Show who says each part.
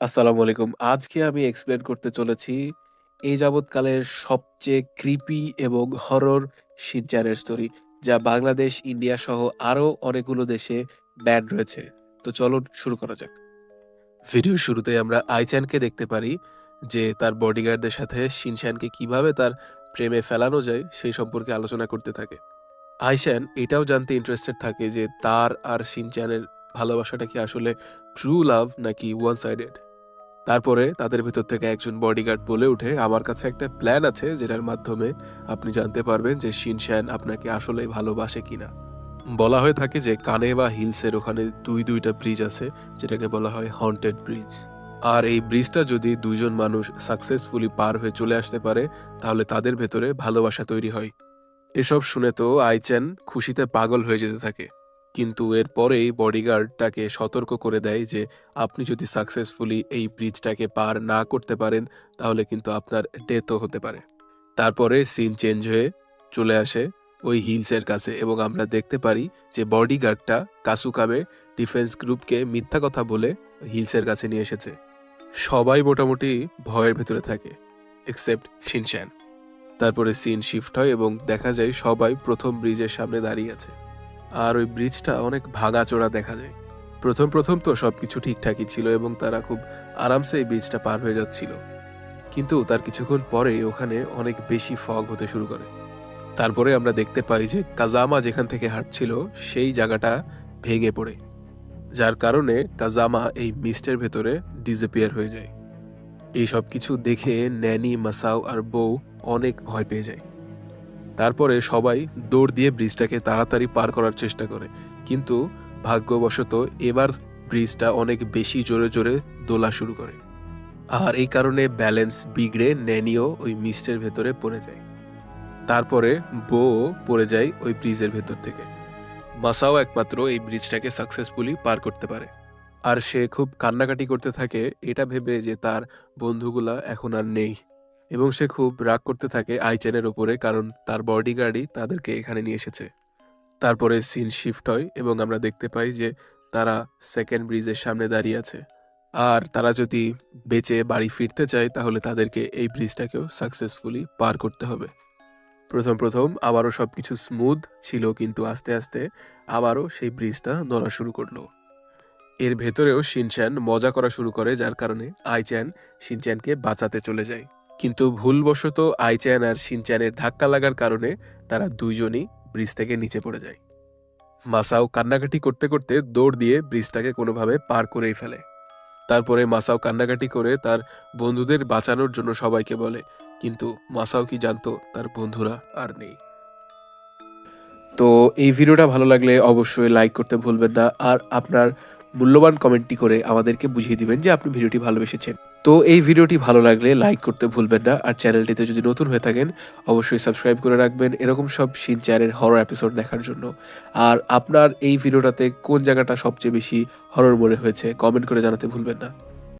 Speaker 1: আসসালামু আলাইকুম। আজকে আমি এক্সপ্লেইন করতে চলেছি এই যাবৎকালের সবচেয়ে ক্রিপি এবং হরর শিনচ্যানের স্টোরি যা বাংলাদেশ, ইন্ডিয়া সহ আরও অনেকগুলো দেশে ব্যান রয়েছে। তো চলুন শুরু করা যাক। ভিডিওর শুরুতে আমরা আইচ্যানকে দেখতে পারি যে তার বডিগার্ডদের সাথে শিনচ্যানকে কীভাবে তার প্রেমে ফেলানো যায় সেই সম্পর্কে আলোচনা করতে থাকে। আইচ্যান এটাও জানতে ইন্টারেস্টেড থাকে যে তার আর শিনচ্যানের ভালোবাসাটা কি আসলে ট্রু লাভ নাকি ওয়ান সাইডেড। তারপরে তাদের ভেতর থেকে একজন বডিগার্ড বলে উঠে আমার কাছে একটা প্ল্যান আছে যেটার মাধ্যমে আপনি জানতে পারবেন যে শিনশ্যান আপনাকে আসলে ভালোবাসে কিনা। বলা হয়ে থাকে যে কানে বা হিলসের ওখানে দুই দুইটা ব্রিজ আছে, যেটাকে বলা হয় হন্টেড ব্রিজ আর এই ব্রিজটা যদি দুইজন মানুষ সাকসেসফুলি পার হয়ে চলে আসতে পারে, তাহলে তাদের ভেতরে ভালোবাসা তৈরি হয়। এসব শুনে তো আইচ্যান খুশিতে পাগল হয়ে যেতে থাকে। কিন্তু বডিগার্ড তাকে সতর্ক করে দেয় যে আপনি যদি সাকসেসফুলি এই ব্রিজটাকে পার না করতে পারেন, তাহলে কিন্তু আপনার ডেথও হতে পারে। তারপরে সিন চেঞ্জ হয়ে চলে আসে ওই হিলসের কাছে এবং আমরা দেখতে পারি যে বডিগার্ডটা কাসুকামে ডিফেন্স গ্রুপকে মিথ্যা কথা বলে হিলসের কাছে নিয়ে এসেছে। সবাই মোটামুটি ভয়ের ভেতরে থাকে এক্সেপ্ট শিনশ্যান তারপরে সিন শিফট হয় এবং দেখা যায় সবাই প্রথম ব্রিজের সামনে দাঁড়িয়ে আছে। আর ওই ব্রিজটা অনেক ভাঙাচোরা দেখা যায়। প্রথম প্রথম তো সবকিছু ঠিকঠাকই ছিল এবং তারা খুব আরামসে এই ব্রিজটা পার হয়ে যাচ্ছিল। কিন্তু তার কিছুক্ষণ পরে ওখানে অনেক বেশি ফগ হতে শুরু করে। তারপরে আমরা দেখতে পাই যে কাজামা যেখান থেকে হাঁটছিল, সেই জায়গাটা ভেঙে পড়ে। যার কারণে কাজামা এই মিস্টের ভেতরে ডিসঅ্যাপিয়ার হয়ে যায়। এই সব কিছু দেখে ন্যানি, মাসাও আর বউ অনেক ভয় পেয়ে যায়। তারপরে সবাই দৌড় দিয়ে ব্রিজটাকে তাড়াতাড়ি পার করার চেষ্টা করে। কিন্তু ভাগ্যবশত এবার ব্রিজটা অনেক বেশি জোরে জোরে দোলা শুরু করে। আর এই কারণে ব্যালেন্স বিগড়ে ন্যানিও ওই মিস্টের ভেতরে পড়ে যায়। তারপরে বউ পড়ে যায় ওই ব্রিজের ভেতর থেকে। মাসাও একমাত্র এই ব্রিজটাকে সাকসেসফুলি পার করতে পারে। আর সে খুব কান্নাকাটি করতে থাকে, এটা ভেবে যে তার বন্ধুগুলা এখন আর নেই। এবং সে খুব রাগ করতে থাকে আইচেনের ওপরে কারণ তার বডিগার্ডই তাদেরকে এখানে নিয়ে এসেছে। তারপরে সিন শিফট হয় এবং আমরা দেখতে পাই যে তারা সেকেন্ড ব্রিজের সামনে দাঁড়িয়ে আছে। আর তারা যদি বেঁচে বাড়ি ফিরতে চায় তাহলে তাদেরকে এই ব্রিজটাকেও সাকসেসফুলি পার করতে হবে। প্রথম প্রথম আবারও সব কিছু স্মুথ ছিল কিন্তু আস্তে আস্তে আবারও সেই ব্রিজটা নড়া শুরু করল। এর ভেতরেও শিনচ্যান মজা করা শুরু করে যার কারণে আইচ্যান শিনচ্যানকে বাঁচাতে চলে যায়। কিন্তু ভুলবশত আইচ্যান আর শিনচ্যানের ধাক্কা লাগার কারণে তারা দুইজনই ব্রিজ থেকে নিচে পড়ে যায়। মাসাও কান্নাকাটি করতে করতে দৌড় দিয়ে ব্রিজটাকে কোনোভাবে পার করেই ফেলে। তারপরে মাসাও কান্নাকাটি করে তার বন্ধুদের বাঁচানোর জন্য সবাইকে বলে, কিন্তু মাসাও কি জানতো তার বন্ধুরা আর নেই। তো এই ভিডিওটা ভালো লাগলে অবশ্যই লাইক করতে ভুলবেন না, আর আপনার মূল্যবান কমেন্টটি করে আমাদেরকে বুঝিয়ে দিবেন যে আপনি ভিডিওটি ভালোবেসেছেন। তো এই ভিডিওটি ভালো লাগলে লাইক করতে ভুলবেন না, আর চ্যানেলটিতে যদি নতুন হয়ে থাকেন, অবশ্যই সাবস্ক্রাইব করে রাখবেন এরকম সব সিন চ্যানেল হরর এপিসোড দেখার জন্য। আর আপনার এই ভিডিওটাতে কোন জায়গাটা সবচেয়ে বেশি হরর মনে হয়েছে কমেন্ট করে জানাতে ভুলবেন না।